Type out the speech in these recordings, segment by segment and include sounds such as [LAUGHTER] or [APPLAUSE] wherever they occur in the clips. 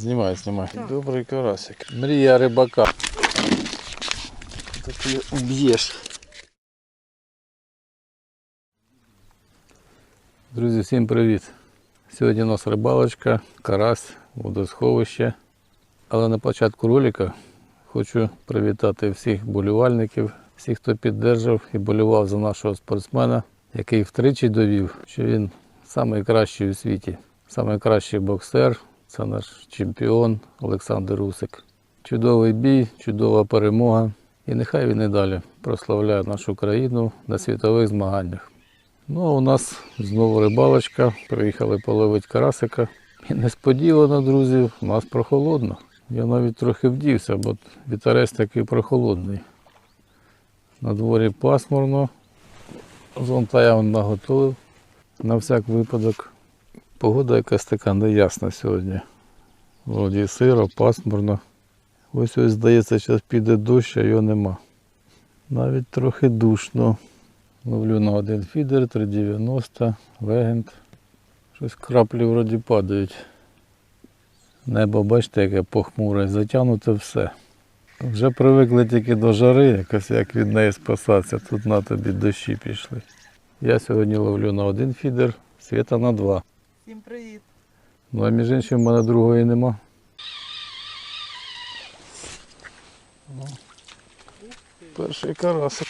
Знімай, знімай. Добрий карасик. Мрія рибака. Ти уб'єш. Друзі, всім привіт! Сьогодні у нас рибалочка, карась, водосховище. Але на початку ролика хочу привітати всіх болівальників, всіх, хто піддержав і болював за нашого спортсмена, який втричі довів, що він найкращий у світі, найкращий боксер. Це наш чемпіон Олександр Усик. Чудовий бій, чудова перемога. І нехай він і далі прославляє нашу країну на світових змаганнях. Ну а у нас знову рибалочка. Приїхали половити карасика. І несподівано, друзі, у нас прохолодно. Я навіть трохи вдівся, бо вітерець такий прохолодний. На дворі пасмурно. Зонта я наготовив на всяк випадок. Погода якась така неясна сьогодні. Вроді сиро, пасмурно. Ось ось здається, зараз піде дощ, а його нема. Навіть трохи душно. Ловлю на один фідер, 3,90, легенд. Щось краплі вроді падають. Небо, бачите, яке похмуре, затягнуте все. Вже привикли тільки до жари, якось як від неї спасатися. Тут на тобі дощі пішли. Я сьогодні ловлю на один фідер, світа на два. Всім привіт! Ну а між іншим в мене другої нема. Ну, Перший карасик.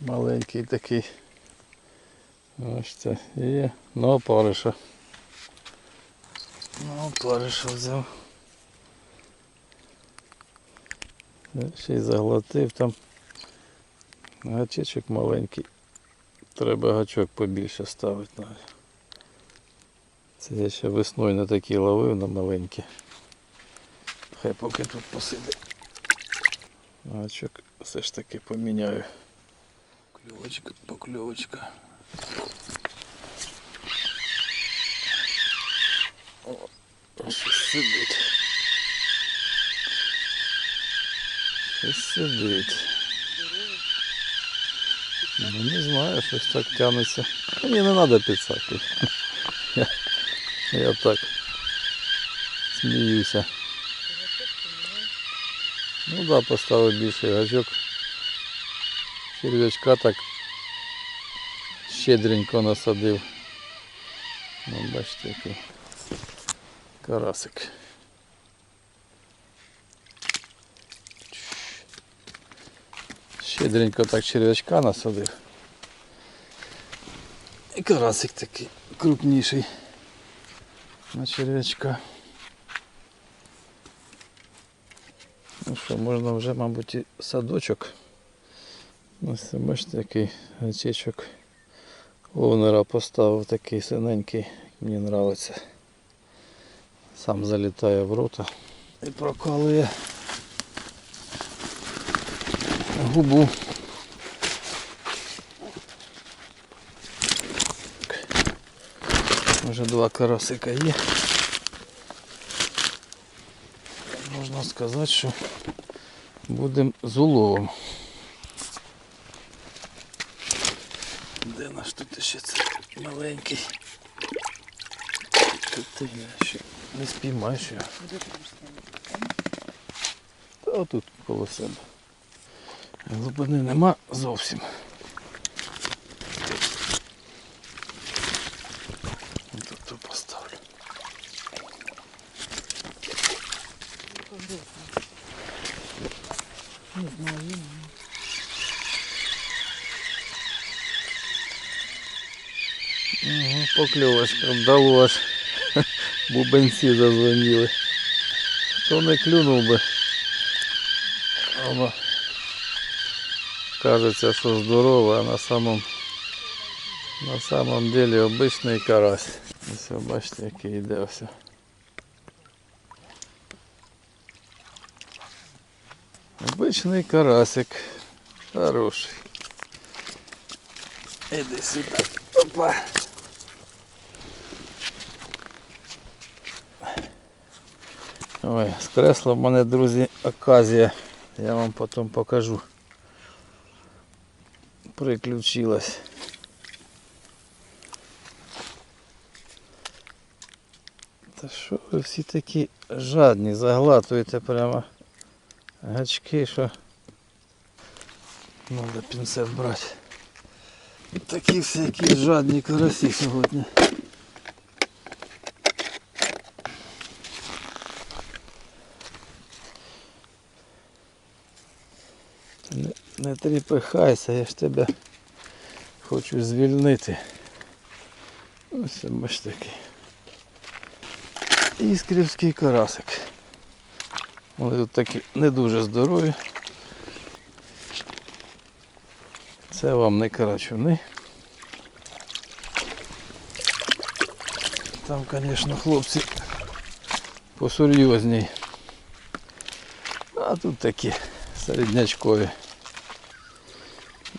Маленький такий. Ось це є. Ну, опариша. Ну, опариша взяв. Е, Ще й заглотив там. Гачечок маленький. Треба гачок побільше ставити навіть. Це я ще весною на такі ловив на маленькі. Хай поки тут посидить. Гачок все ж таки поміняю. Кльовочка, покльовочка. О, щось сидить. Щось сидить. Ну не знаю, щось так тягнеться. Мені не треба підсаки. Я, так сміюся. Ну да, поставив більший гачок. Черв'ячка так щедренько насадив. Ну, бачите, який карасик. Щедренько так черв'ячка насадив. І карасик такий крупніший на черв'ячка. Ну що, можна вже, мабуть, і садочок. Ось це бачите, який гачечок овнера поставив такий синенький, мені подобається. Сам залітає в рота і прокалує губу. Вже два карасика є. Можна сказати, що будемо з уловом. Де наш тут ще цей маленький? Тут я ще не спіймаєш його. Та отут коло себе. Глибини нема зовсім. Тут то поставлю. Не знаю. Угу, покльовочка вдалося. Бубенці зазвоніли. Хто не клюнув би. Воно кажеться, що здорово, а на самом на самом деле обичний карась. Ось бачите, який йде все. Обичний карасик. Хороший. Іди сюди. Опа. Ой, скресла в мене, друзі, оказія. Я вам потім покажу. Приключилась. Та що ви всі такі жадні, заглатуєте прямо гачки, що треба пінцет брати. Такі всякі жадні карасі сьогодні. Та Не, тріпихайся, я ж тебе хочу звільнити. Ось бач такий. Іскрівський карасик. Вони тут такі не дуже здорові. Це вам не карачуни. Там, звісно, хлопці посерйозній. А тут такі середнячкові.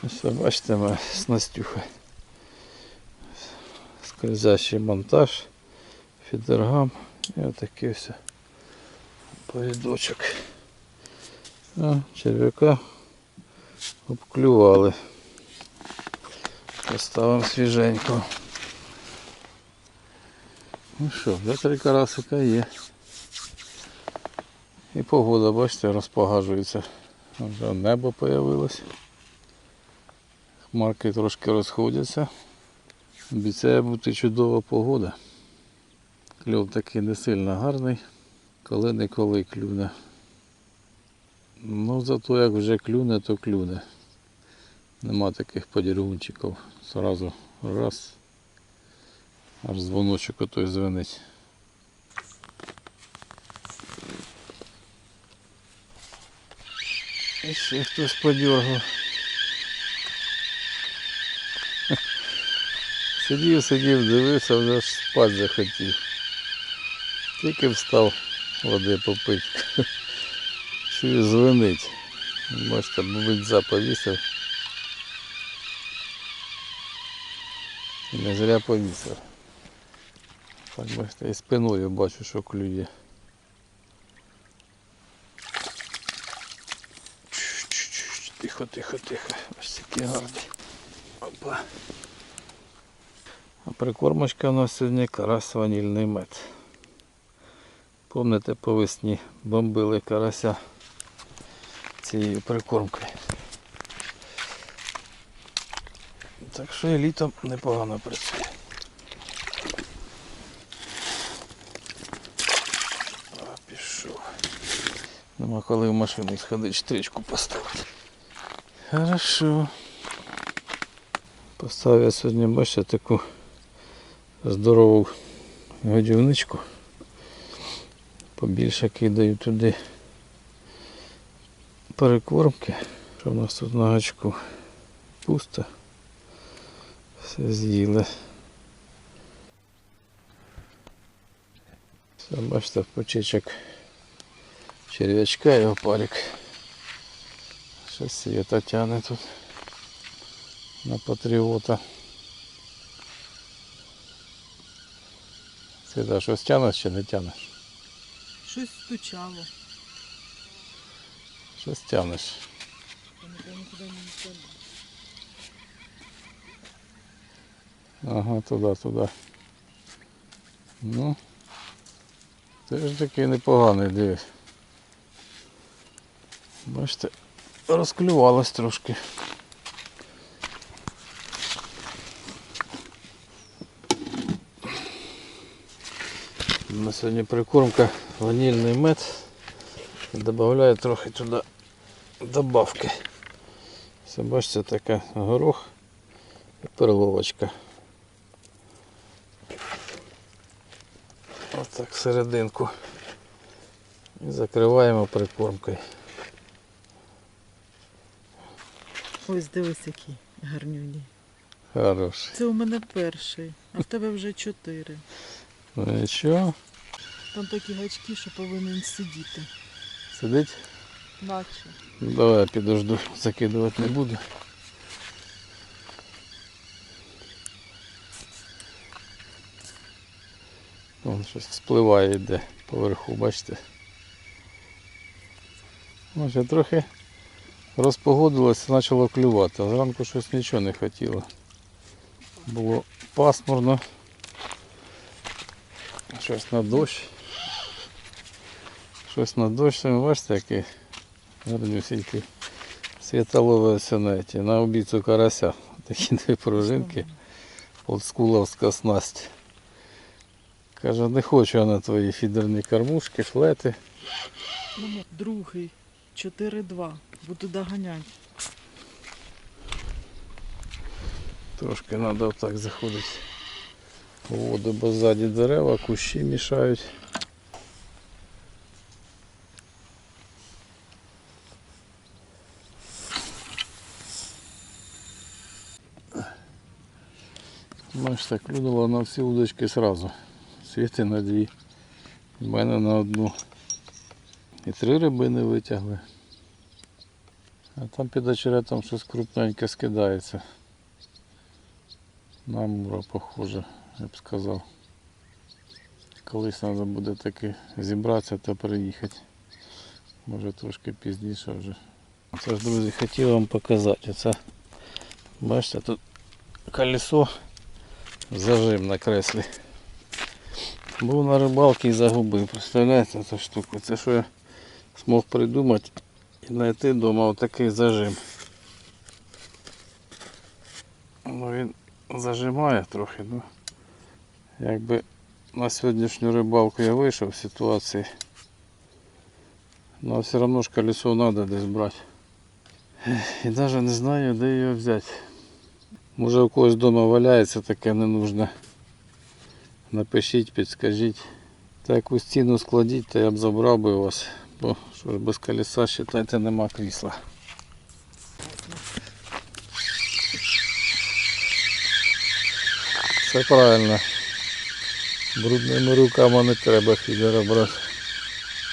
Ось бачите, моя снастюха. Скользящий монтаж, фідергам і отакий ось повідочок. А, черв'яка обклювали. Поставимо свіженько. Ну що, вже три карасика є. І погода, бачите, розпогажується. Вже небо появилось. Хмарки трошки розходяться. Обіцяє бути чудова погода. Кльов такий не сильно гарний, коли не коли клюне. Ну зато як вже клюне, то клюне. Нема таких подірунчиків. Сразу раз. Аж дзвоночок отой звенить. І ще хтось подергав. Сидів, сидів, дивився, вже ж спати захотів. Тільки встав води попити. [LAUGHS] Чую, звенить. Бачите, мабуть, заповісив. Не зря повісив. Так бачите, і спиною бачу, що клює. Тихо, тихо, тихо. Ось такий гарний. Опа. А прикормочка у нас сьогодні карась ванільний мед. Помните, по весні бомбили карася цією прикормкою. Так що і літом непогано працює. А, пішов. Нема коли в машину сходити, стрічку поставити. Хорошо. Поставив я сьогодні, бачите, таку здорову годівничку. Побільше кидаю туди перекормки. Що в нас тут на гачку? Пусто. Все з'їли. Все, бачите, в почечок черв'ячка і опарик. Щось світа тягне тут на патріота. Світа, щось тянеш чи не тянеш? Щось стучало. Щось тянеш. Ага, туди, туди. Ну. Теж такий непоганий, дивись. Бачите, розклювалось трошки. На сьогодні прикормка ванільний мед. Добавляю трохи туди добавки. Все бачите, така горох і перловочка. Отак серединку. І закриваємо прикормкою. Ось дивись, які гарнюні. Хороший. Це у мене перший, а в тебе вже чотири. Ну нічого. Там такі гачки, що повинен сидіти. Сидить. Наче. Ну, Давай я підожду, закидувати не буду. Вон щось спливає йде поверху, бачите. Може трохи розпогодилося, почало клювати, а зранку щось нічого не хотіло. Було пасмурно. Щось на дощ. Щось на дощ, ви бачите, який гарнюсінький. Світолове синеті. На обіцю карася. Такі дві пружинки. Олдскуловська снасть. Каже, не хочу я на твої фідерні кормушки, флети. Ну, Другий. 4-2. Буду доганяти. Трошки треба отак заходити воду, бо ззаді дерева, кущі мішають. Маєш так клюнула на всі удочки сразу. Світи на дві. У мене на одну. І три рибини витягли. А там під очеретом щось крупненьке скидається. На мура похоже, я б сказав. Колись треба буде таки зібратися та приїхати. Може трошки пізніше вже. Це ж, друзі, хотів вам показати. Це, бачите, тут колесо зажим на креслі. Був на рибалці і загубив. Представляєте цю штуку? Це що я змог придумати і знайти вдома отакий зажим. Ну він зажимає трохи, ну якби на сьогоднішню рибалку я вийшов з ситуації. Ну все одно ж колесо треба десь брати. І навіть не знаю, де його взяти. Може у когось вдома валяється таке ненужне. Напишіть, підскажіть. Та якусь ціну складіть, то я б забрав би вас. Бо що ж без колеса, вважайте, нема крісла. Все правильно. Брудними руками не треба фідера брати.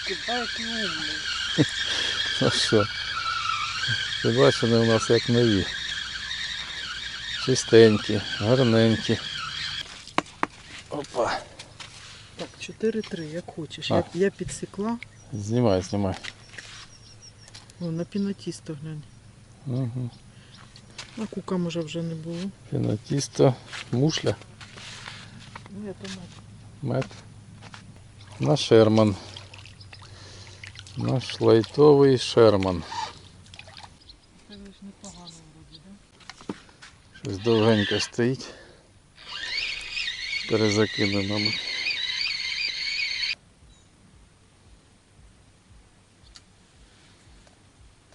Кидай умний. А що? Ти бачиш, вони у нас як нові. Чистенькі, гарненькі. Опа. Так, 4-3, як хочеш. А. Я, я підсікла. Знімай, знімай. О, на пінотісто глянь. Угу. А кука може вже не було. Фінатісто, мушля, Ні, то мать. Мед. Наш Шерман. Наш лайтовий Шерман. Це ж непогано вроді, да? Щось довгенько стоїть. Перезакину, мабуть.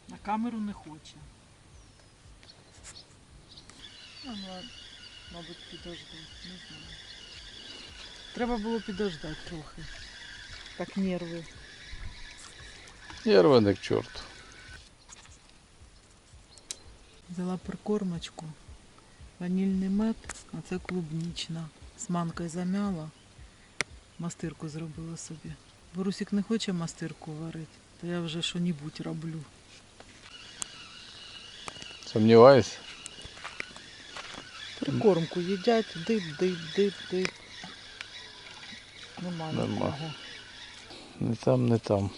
На камеру не хоче. Ну, мабуть, підожди, не знаю. Треба було підождати трохи. Так нерви. Я рваний к чорту. Взяла прикормочку. Ванільний мед, а це клубнічна. З манкою замяла. Мастирку зробила собі. Борусік не хоче мастирку варити, то я вже що-небудь роблю. Сумніваюсь. Прикормку їдять, дип, дип, дип, дип. Нема Нема. Не там, не там.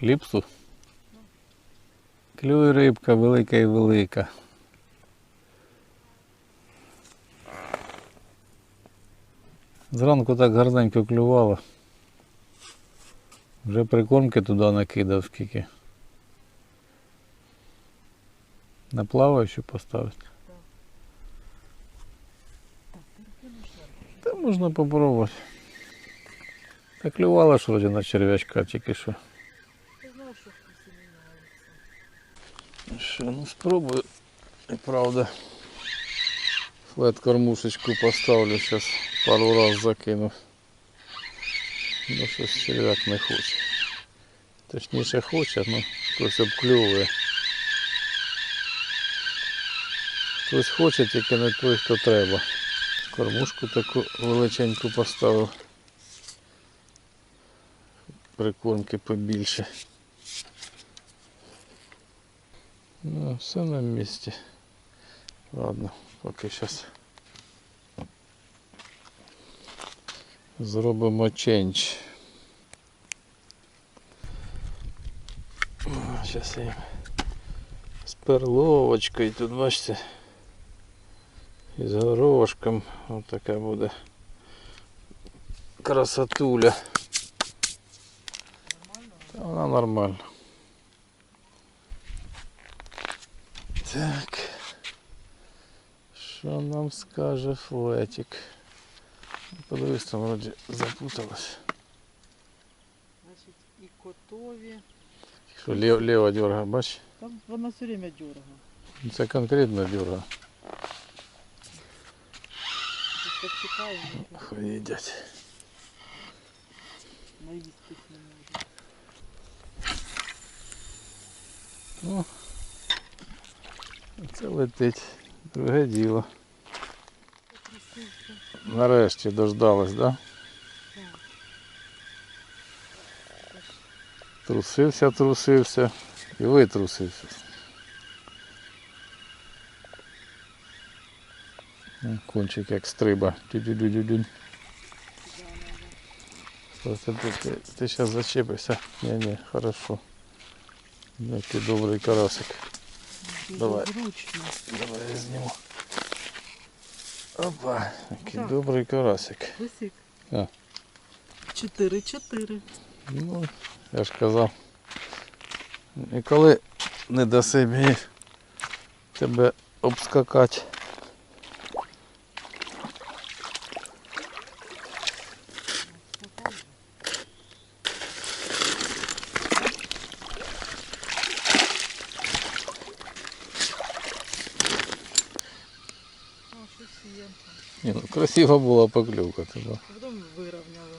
Кліпсу. Клює рибка велика і велика. Зранку так гарненько клювало. Вже прикормки туди накидав скільки. На плаваючу поставити. Та можна попробувати. Та клювала ж вроді на черв'ячка тільки що. Ти знаєш, що вкуси не нравиться. Що, ну спробую. І правда. Флет кормушечку поставлю, зараз пару раз закину. Ну щось черв'як не хоче. Точніше хоче, ну хтось обклювує. Хтось хоче, тільки не той, хто треба. Кормушку таку величеньку поставив. Прикормки побільше. Ну, все на місці. Ладно, поки зараз зробимо ченч. Зараз я їм З перловочкою тут, бачите. І з горошком. Ось така буде красотуля. Та вона нормальна. Так. Що нам скаже флетик? Подивись, там вроді запуталось. Значить, і котові. Що лів, ліва дерга, бач? Там вона все время дергає. Це конкретно дерга. Тут так чекаємо, Хай їдять. наїстись не може. Ну, це летить. Друге діло. Нарешті дождалась, да? Трусився, трусився і витрусився. Кончик як стриба. Тю-дю-дю-дю-дю. Просто ти, ти, ти зараз зачепишся. Ні-ні, хорошо. Який добрий карасик. Давай. Давай я зніму. Опа, який Так. добрий карасик. А. Чотири-чотири. Ну, я ж казав. І коли не даси мені тебе обскакати. О, щось Ні, ну, красива була поклювка тебе. Потім вирівняли.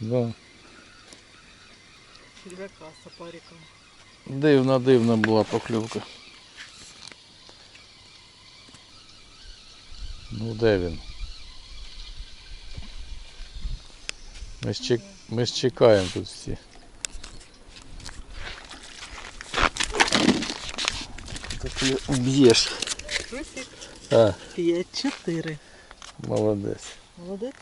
Да. Черв'яка з сапариком. Дивна, дивна була поклювка. Ну де він? Ми ж, чек... Ми ж чекаємо тут всі. Так уб'єш. Лисик. А, П'ять-чотири. Молодець. Молодець.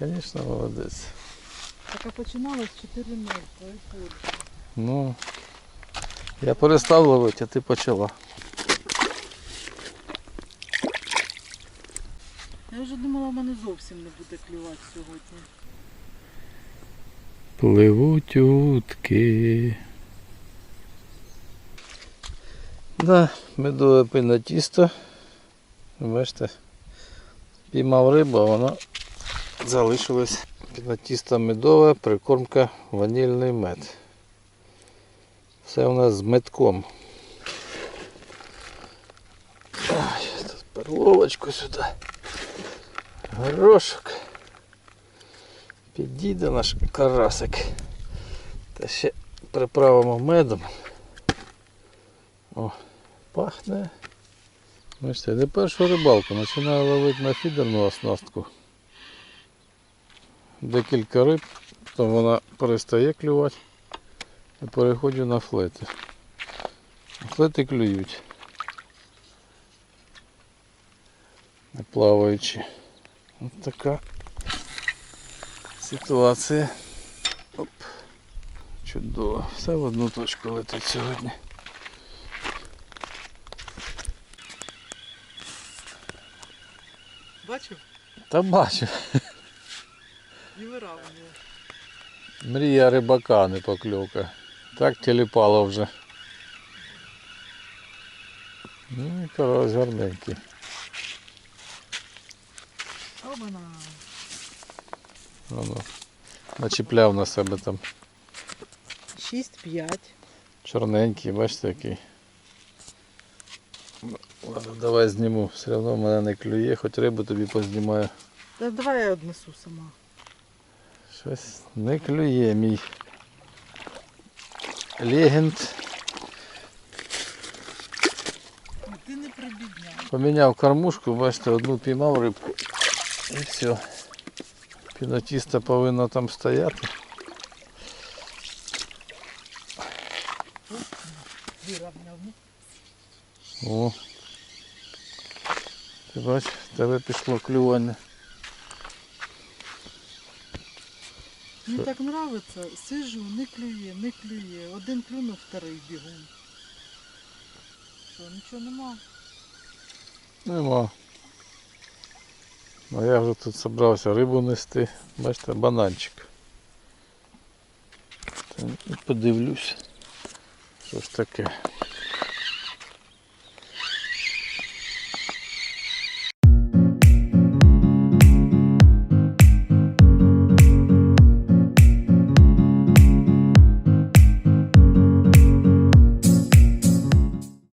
Звісно, молодець. Так а починалось 4 0 твою пользу. Ну, я перестав ловити, а ти почала. Я вже думала, в мене зовсім не буде клювати сьогодні. Пливуть утки. Да, медове пинне тісто. Бачите, піймав рибу, а вона залишилась. Пінне тісто медове, прикормка, ванільний мед. Все у нас з медком. Ай, перловочку сюди. Горошок. Підійде наш карасик. Та ще приправимо медом. О, пахне. Бачите, не першу рибалку. Починаю ловити на фідерну оснастку. Декілька риб, потім вона перестає клювати і переходжу на флети. Флети клюють. Плаваючи. Ось така ситуація. Оп. Чудово. Все в одну точку летить сьогодні. Та бачу. І виравнює. Мрія рибака, не покльовка. Так тіліпало вже. Ну і карась гарненький. Обана. Воно. Начіпляв на себе там 6-5. чорненький, бачите який. Ладно, давай зніму. Все одно в мене не клює, хоч рибу тобі познімаю. Та давай я однесу сама. Щось не клює мій легенд. Ти не прибідняй. Поміняв кормушку, бачите, одну піймав рибку. І все. Пінотіста повинно там стояти. О. В тебе пішло клювання. Мені так подобається, сижу, не клює, не клює. Один клюнув, вторий бігун. Що, нічого нема? Нема. А я вже тут зібрався рибу нести. Бачите, бананчик. І Подивлюсь. Що ж таке.